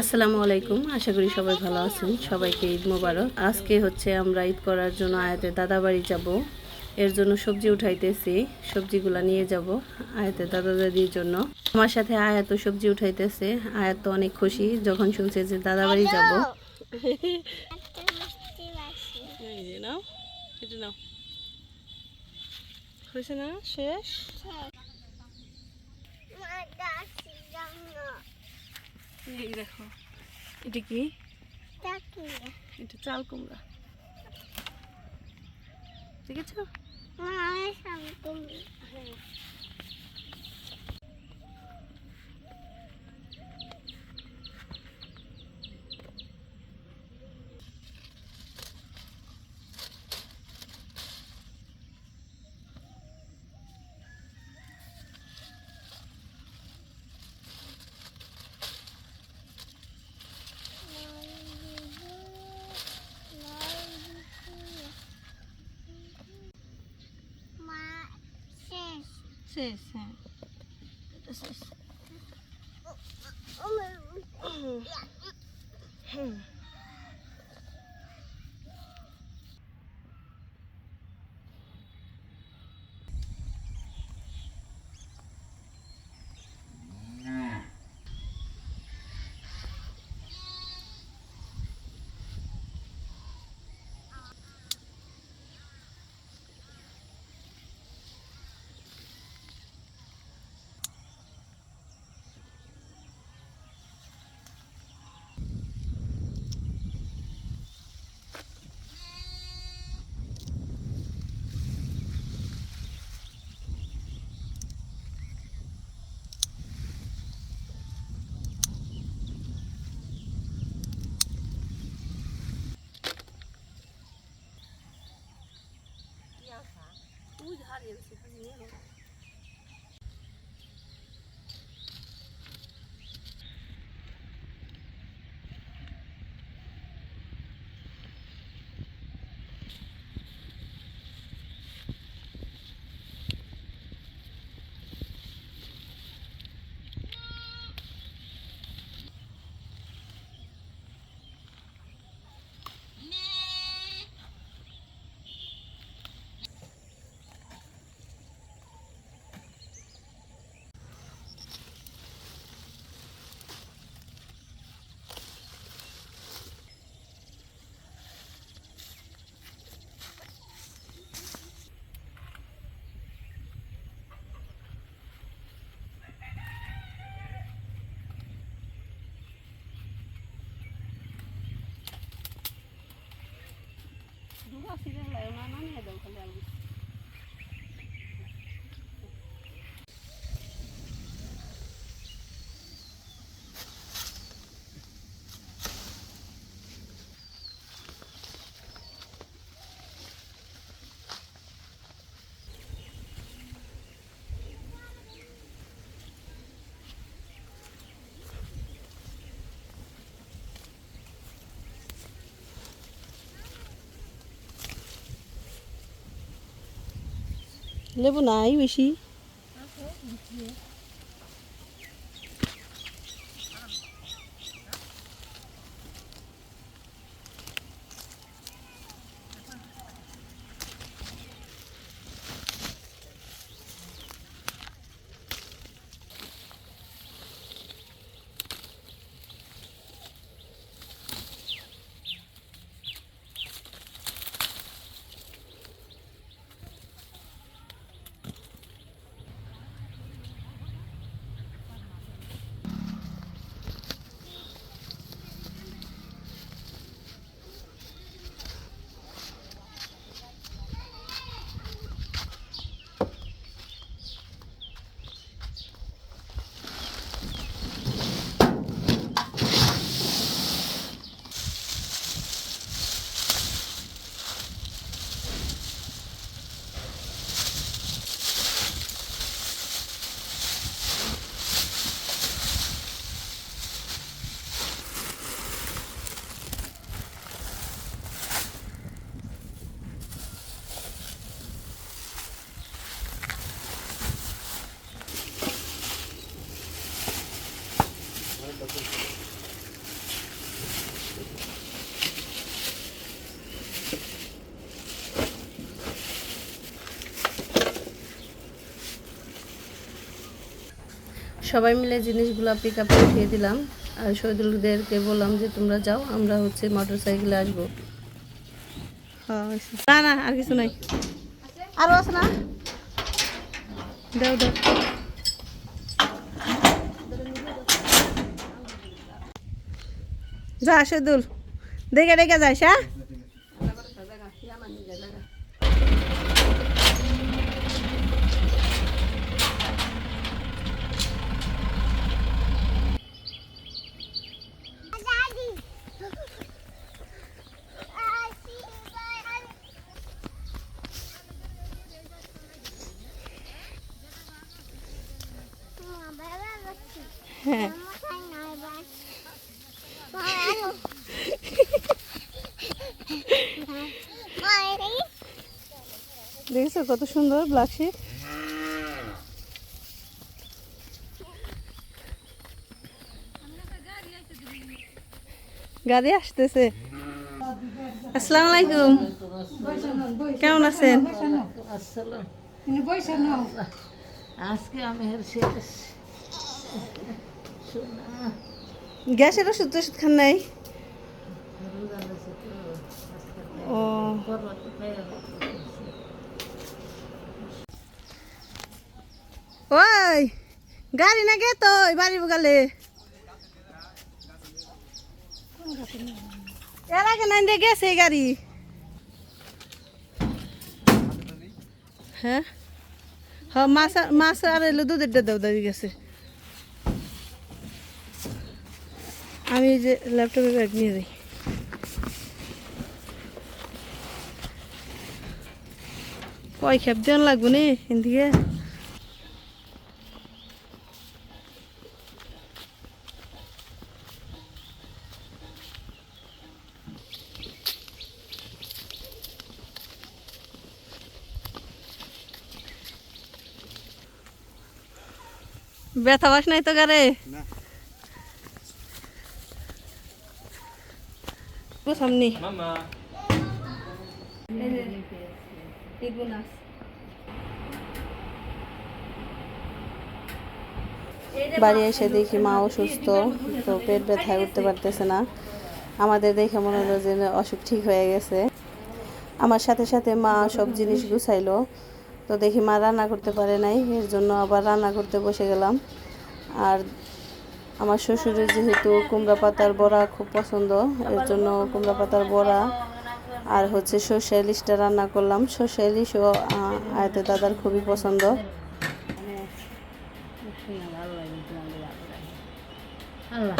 আসসালামু আলাইকুম আশা করি সবাই ভালো আছেন। সবাইকে ঈদ মোবারক। আজকে হচ্ছে আমরা ঈদ করার জন্য আয়াতে দাদা বাড়ি যাব। এর জন্য সবজি উঠাইতেছি সবজিগুলা নিয়ে যাব আয়াতে দাদা দাদির জন্য। আমার সাথে আয়াত সবজি উঠাইতেছে। আয়াত তো অনেক খুশি যখন শুনছে যে দাদা বাড়ি যাব। নাও এটা নাও। হয়েছে না? শেষ? এই দেখো এটা কি? এটা চাল কুমড়া। ঠিক আছে sesi. Kıdı sesi. শেষ হ্যাঁ এটা শেষ হুম Dua I don't লেবু নাই বেশি। সবাই মিলে জিনিসগুলো পিক আপে উঠিয়ে দিলাম। আর শহীদুলদেরকে বললাম যে তোমরা যাও আমরা হচ্ছে মোটর সাইকেলে আসব। হ্যাঁ, না না আর কিছু নাই। আরও আছে না? দাও দাও। যা শহীদুল। দেখে দেখে যাইস হ্যাঁ? হ্যাঁ দেখেছ কত সুন্দর ব্ল্যাক শিপ গাড়ি আসতেছে। আসসালামু আলাইকুম। কেমন আছেন? আজকে আমি গ্যাসের ওষুধ টষুধ খান নাই? ও। ওই, গাড়ি না গে তো বাড়ি বগালে এর আগে নাই গেছে গাড়ি। হ্যাঁ? হ্যাঁ মাছ মাছ আর এলো দুধের দাদি গেছে। আমি যে ল্যাপটপে ব্যাগ নিয়ে যাই। কয় খেপ দেন লাগবো নি এদিকে। ব্যথা বাস নাই তো গারে? সামনে। বাড়ি এসে দেখি মা অসুস্থ তো পেট ব্যথায় উঠতে পারতেছে না। আমাদের দেখে মনে হলো যে অসুখ ঠিক হয়ে গেছে। আমার সাথে সাথে মা সব জিনিস গুছাইলো। তো দেখি মা রান্না করতে পারে নাই এর জন্য আবার রান্না করতে বসে গেলাম। আর আমার শ্বশুরের যেহেতু কুমড়া পাতার বড়া খুব পছন্দ, এর জন্য কুমড়া পাতার বড়া আর হচ্ছে সর্ষে ইলিশটা রান্না করলাম। সর্ষে ইলিশও আয়তে দাদার খুবই পছন্দ। আল্লাহ।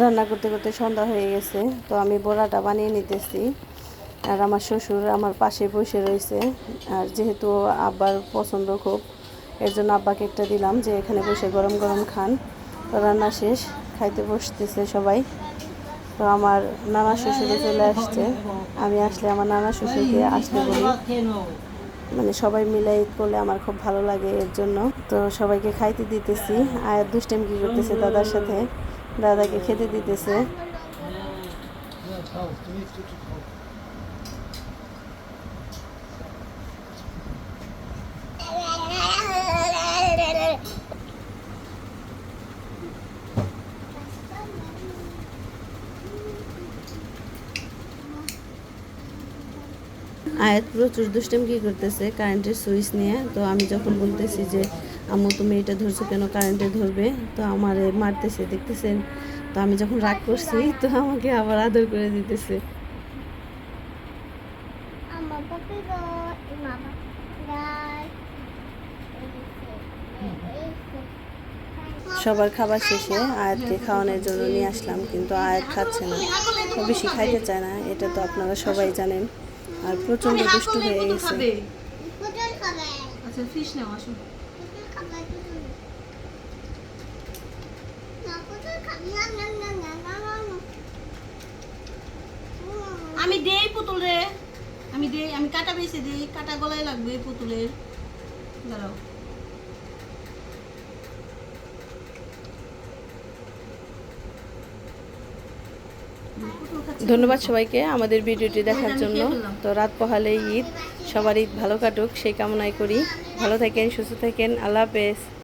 রান্না করতে করতে সন্ধ্যা হয়ে গেছে, তো আমি বড়াটা বানিয়ে নিতেছি। আর আমার শ্বশুর আমার পাশে বসে রয়েছে, আর যেহেতু আব্বার পছন্দ খুব, এর জন্য আব্বাকে একটা দিলাম যে এখানে বসে গরম গরম খান। তো রান্না শেষ, খাইতে বসতেছে সবাই। তো আমার নানা শ্বশুরে চলে আসছে, আমি আসলে আমার নানা শ্বশুরকে আসতে বলি। মানে সবাই মিলে ঈদ করলে আমার খুব ভালো লাগে এর জন্য। তো সবাইকে খাইতে দিতেছি, আর দুষ্টেম কি করতেছে দাদার সাথে। দাদাকে খেতে দিতেছে। আয়াত প্রচুর দুষ্টেম কি করতেছে কারেন্টের সুইচ নিয়ে। তো আমি যখন বলতেছি যে আম্মু তুমি এটা ধরছো কেন? কারেন্টে ধরবে? তো আমার মারতেছে দেখতেছেন? তো আমি যখন রাগ করছি তো আমাকে আবার আদর করে দিতেছে। সবার খাবার শেষে আয়াতকে খাওয়ানোর জন্য নিয়ে আসলাম কিন্তু আয়াত খাচ্ছে না। বেশি খাইতে চায় না এটা তো আপনারা সবাই জানেন। আর প্রচণ্ড দুষ্টু হয়ে গেছে। আচ্ছা ফিশ নাও আসো। আমি দেই পুতুল রে আমি দেই আমি কাটা বেছে দেই কাটা গলায় লাগবে পুতুলের। দাঁড়াও। ধন্যবাদ সবাইকে আমাদের ভিডিওটি দেখার জন্য। তো রাত পহালে ঈদ সবার ঈদ ভালো কাটুক সেই কামনাই করি। ভালো থাকেন সুস্থ থাকেন আল্লাহ হাফেজ।